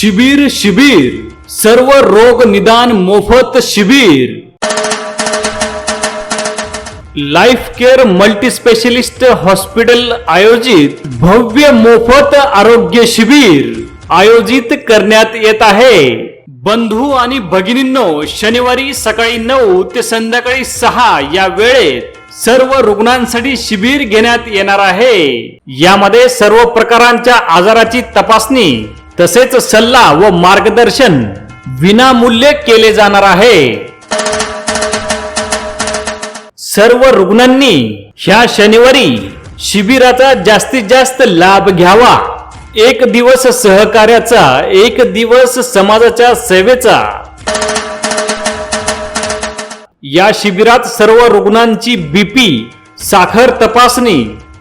शिबिर शिबिर सर्व रोग निदान मोफत शिबिर. Life care multi specialist hospital आयोजित भव्य मोफत आरोग्य शिबिर आयोजित करण्यात येत आहे. बंधू आणि भगिनींनो शनिवारी सकाळी नऊ ते संध्याकाळी सहा या वेळेत सर्व रुग्णांसाठी शिबिर घेण्यात येणार आहे. यामध्ये सर्व प्रकारांच्या आजाराची तपासणी तसेच सल्ला व मार्गदर्शन विनामूल्य केले जाणार आहे. सर्व रुग्णांनी ह्या शनिवारी शिबिराचा जास्तीत जास्त लाभ घ्यावा. एक दिवस सहकार्याचा एक दिवस समाजाच्या सेवेचा. या शिबिरात सर्व रुग्णांची बीपी साखर तपासणी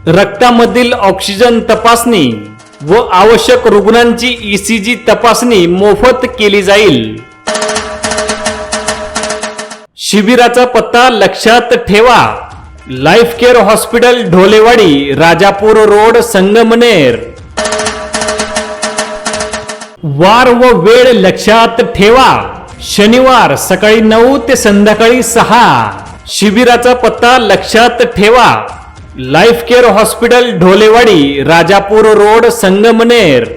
रक्तामधील ऑक्सिजन तपासणी व आवश्यक रुग्णांची ईसीजी तपासणी मोफत केली जाईल. शिबिराचा पत्ता लक्षात ठेवा. Life care hospital Dholewadi Rajapur road Sangamner. वार व वेळ लक्षात ठेवा. शनिवार सकाळी नऊ ते संध्याकाळी सहा. शिबिराचा पत्ता लक्षात ठेवा. Life care hospital Dholewadi Rajapur road Sangamner.